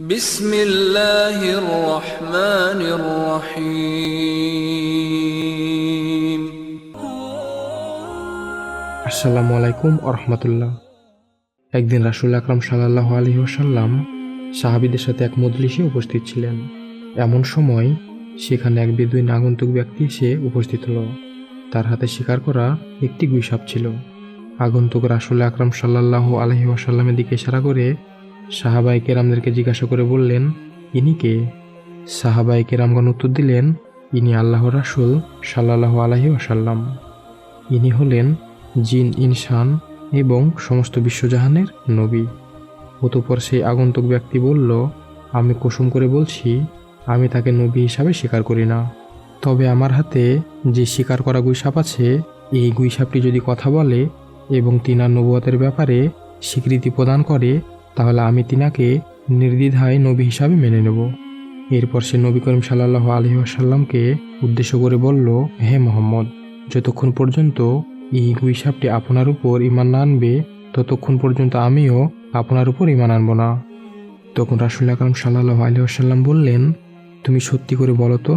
بسم الله الرحمن الرحيم আসসালামু আলাইকুম আরহামতুল্লাহ একদিন রাসুল আকরাম সাল্লাহ আলহি ওসাল্লাম সাহাবিদের সাথে এক মজলিসে উপস্থিত ছিলেন এমন সময় সেখানে এক বেদুইন আগন্তুক ব্যক্তি এসে উপস্থিত হলো তার হাতে শিকার করা একটি গুইসাপ ছিল আগন্তুক রাসুল আকরাম সাল্লাহ আলহি ওসাল্লামের দিকে ইশারা করে সাহাবাই কেরামদেরকে জিজ্ঞাসা করে বললেন, ইনি কে? সাহাবাই কেরামগণ উত্তর দিলেন, ইনি আল্লাহ রাসুল সাল্লাহ আলহি ওসাল্লাম ইনি হলেন জিন, ইনসান এবং সমস্ত বিশ্বজাহানের নবী। অতপর সেই আগন্তুক ব্যক্তি বলল, আমি কুসুম করে বলছি, আমি তাকে নবী হিসাবে স্বীকার করি না। তবে আমার হাতে যে স্বীকার করা গুইসাপ আছে, এই গুইসাপটি যদি কথা বলে এবং তিনার নবুয়তের ব্যাপারে স্বীকৃতি প্রদান করে তাহলে আমি তিনাকে নির্দ্বিধায় নবী হিসাবে মেনে নেব। এরপর সে নবী করিম সাল্লাহ আলহি আসাল্লামকে উদ্দেশ্য করে বলল, হে মোহাম্মদ, যতক্ষণ পর্যন্ত এই গুইসাপটি আপনার উপর ইমান না আনবে, ততক্ষণ পর্যন্ত আমিও আপনার উপর ইমান আনব না। তখন রাসুল আকরম সাল্লাহ আলহাম বললেন, তুমি সত্যি করে বলো তো,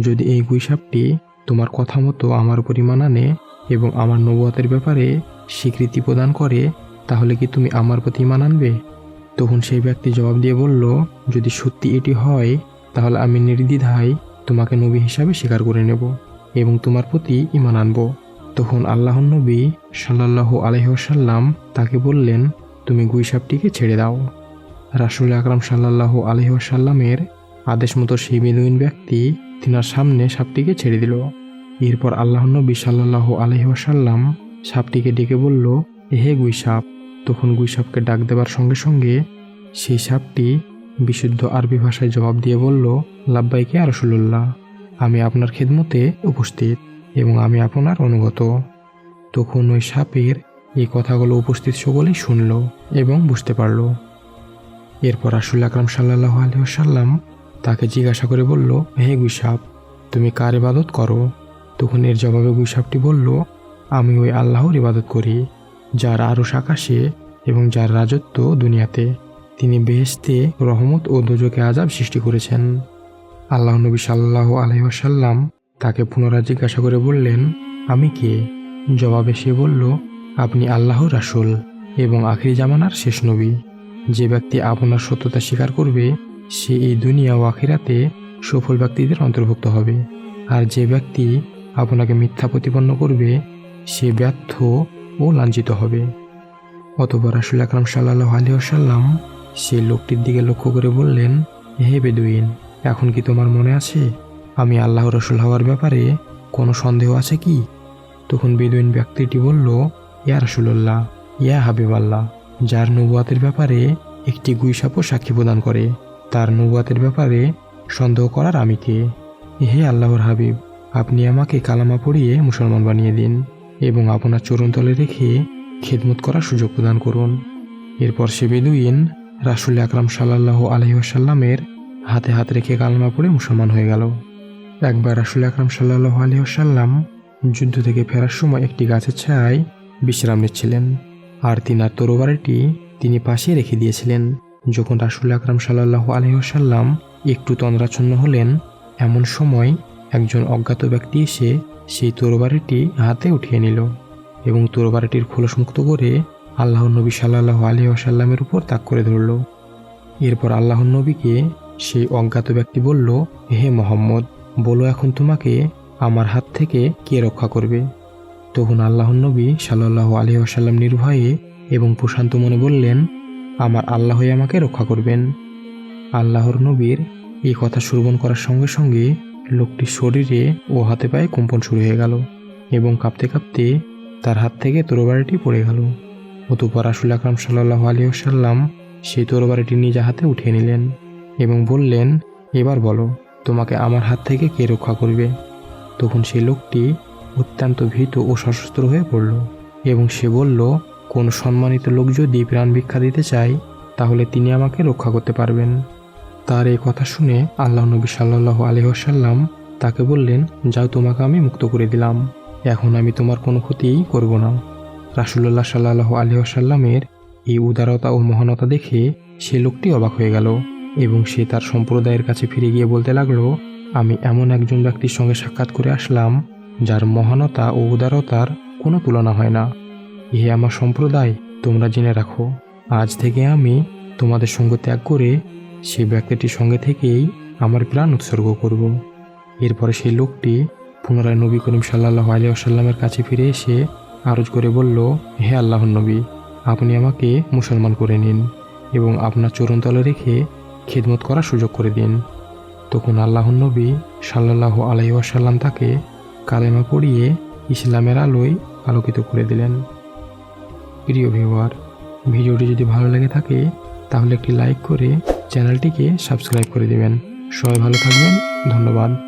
যদি এই গুইসাপটি তোমার কথা মতো আমার উপর ইমান আনে এবং আমার নবুয়াতের ব্যাপারে স্বীকৃতি প্রদান করে তাহলে কি তুমি আমার প্রতি ইমান আনবে? তখন সেই ব্যক্তি জবাব দিয়ে বলল, যদি সত্যি এটি হয়, তাহলে আমি নির্দ্বিধায় তোমাকে নবী হিসাবে স্বীকার করে নেব এবং তোমার প্রতি ইমান আনব। তখন আল্লাহ নবী সাল্লাহ আলহ্লাম তাকে বললেন, তুমি গুইসাপটিকে ছেড়ে দাও। রাসুল আকরাম সাল্লাহ আলহ্লামের আদেশ মতো সেই বেদুইন ব্যক্তি তিনার সামনে সাপটিকে ছেড়ে দিল। এরপর আল্লাহ নবী সাল্লাহ আলহ্লাম সাপটিকে ডেকে বলল হে গুইসাপ তখন গুইসাপকে ডাক দেবার সঙ্গে সঙ্গে সেই সাপটি বিশুদ্ধ আরবি ভাষায় জবাব দিয়ে বলল, লাব্বাইকে আরসুল্লাহ আমি আপনার খেদমতে উপস্থিত এবং আমি আপনার অনুগত। তখন ওই সাপের এই কথাগুলো উপস্থিত সকলেই শুনল এবং বুঝতে পারল। এরপর রাসুল আকরাম সাল্লাহ আলহাম তাকে জিজ্ঞাসা করে বলল, হে গুইসাপ, তুমি কার ইবাদত করো? তখন এর জবাবে গুইসাপটি বলল, আমি ওই আল্লাহর ইবাদত করি, যার আরও আকাশে এবং যার রাজত্ব দুনিয়াতে, তিনি বেহেস্তে রহমত ও দোজকে আজাব সৃষ্টি করেছেন। আল্লাহ নবী সাল্লাহ আলহাসাল্লাম তাকে পুনরায় জিজ্ঞাসা করে বললেন, আমি কে? জবাবে সে বলল, আপনি আল্লাহ রাসুল এবং আখিরি জামানার শেষ নবী। যে ব্যক্তি আপনার সত্যতা স্বীকার করবে, সে এই দুনিয়া ও আখিরাতে সফল ব্যক্তিদের অন্তর্ভুক্ত হবে। আর যে ব্যক্তি আপনাকে মিথ্যা প্রতিপন্ন করবে, সে ব্যর্থ ও লাঞ্ছিত হবে। অতপর রাসুল আকরাম সাল্লাহ আলী আসাল্লাম সে লোকটির দিকে লক্ষ্য করে বললেন, হে বেদুইন, এখন কি তোমার মনে আছে আমি আল্লাহ রসুল হওয়ার ব্যাপারে কোনো সন্দেহ আছে কি? তখন বেদুইন ব্যক্তিটি বলল, ইয়া রসুল্লাহ ইয়া হাবিব আল্লাহ যার নবুয়াতের ব্যাপারে একটি গুইসাপও সাক্ষী প্রদান করে, তার নবুয়াতের ব্যাপারে সন্দেহ করার আমি কে? হে আল্লাহর হাবিব, আপনি আমাকে কালামা পড়িয়ে মুসলমান বানিয়ে দিন এবং আপনার চরণতলে রেখে খেদমত করার সুযোগ প্রদান করুন। এরপর সে বেদুইন রাসুল আকরাম সাল্লাহ আলহিহাসাল্লামের হাতে হাত রেখে কালমা পড়ে মুসলমান হয়ে গেল। একবার রাসুল আকরাম সাল্লাহ আলহিহাসাল্লাম যুদ্ধ থেকে ফেরার সময় একটি গাছের ছায় বিশ্রাম নিচ্ছিলেন আর তিনার তরবারিটি তিনি পাশে রেখে দিয়েছিলেন। যখন রাসুল আকরাম সাল্লাহ আলহিহাসাল্লাম একটু তন্দ্রাচ্ছন্ন হলেন, এমন সময় একজন অজ্ঞাত ব্যক্তি এসে সেই তরবারিটি হাতে উঠিয়ে নিল। এবং তরবারিটির খোলস মুক্ত করে আল্লাহ নবী সাল্লাহ আলী আসাল্লামের উপর তাক করে ধরল। এরপর আল্লাহ নবীকে সেই অজ্ঞাত ব্যক্তি বলল, হে মোহাম্মদ, বলো এখন তোমাকে আমার হাত থেকে কে রক্ষা করবে? তখন আল্লাহ নবী সাল্লাহ আলী আসাল্লাম নির্ভয়ে এবং প্রশান্ত মনে বললেন, আমার আল্লাহই আমাকে রক্ষা করবেন। আল্লাহর নবীর এই কথা শ্রবণ করার সঙ্গে সঙ্গে লোকটির শরীরে ও হাতে পায়ে কম্পন শুরু হয়ে গেল এবং কাঁপতে কাঁপতে তার হাত থেকে তরবারিটি পড়ে গেল। অতপর রাসুল আকরাম সাল্লাহ আলিয়াল্লাম সেই তরবারিটি নিজ হাতে উঠিয়ে নিলেন এবং বললেন, এবার বলো, তোমাকে আমার হাত থেকে কে রক্ষা করবে? তখন সেই লোকটি অত্যন্ত ভীত ও সশস্ত্র হয়ে পড়ল এবং সে বলল, কোন সম্মানিত লোক যদি প্রাণ ভিক্ষা দিতে চায়, তাহলে তিনি আমাকে রক্ষা করতে পারবেন। তার এই কথা শুনে আল্লাহ নবী সাল্লাহ আলহাসাল্লাম তাকে বললেন, যাও, তোমাকে আমি মুক্ত করে দিলাম। এখন আমি তোমার কোনো ক্ষতিই করব না। রাসুল্লাহ সাল্লাহ আলহাসাল্লামের এই উদারতা ও মহানতা দেখে সে লোকটি অবাক হয়ে গেল এবং সে তার সম্প্রদায়ের কাছে ফিরে গিয়ে বলতে লাগল, আমি এমন একজন ব্যক্তির সঙ্গে সাক্ষাৎ করে আসলাম যার মহানতা ও উদারতার কোনো তুলনা হয় না। হে আমার সম্প্রদায়, তোমরা জেনে রাখো, আজ থেকে আমি তোমাদের সঙ্গ ত্যাগ করে সেই ব্যক্তিটির সঙ্গে থেকেই আমার প্রাণ উৎসর্গ করব। এরপরে সেই লোকটি পুনরায় নবী করিম সাল্লাহ আলিয়া সাল্লামের কাছে ফিরে এসে আরজ করে বলল, হে আল্লাহর নবী, আপনি আমাকে মুসলমান করে নিন এবং আপনার চরণতলে রেখে খেদমত করার সুযোগ করে দিন। তখন আল্লাহর নবী সাল্লাহ আলাই ওয়াসাল্লাম তাকে কালেমা পড়িয়ে ইসলামের আলোয় আলোকিত করে দিলেন। প্রিয় ভিউয়ার, ভিডিওটি যদি ভালো লেগে থাকে, তাহলে একটি লাইক করে চ্যানেলটিকে সাবস্ক্রাইব করে দেবেন। সবাই ভালো থাকবেন, ধন্যবাদ।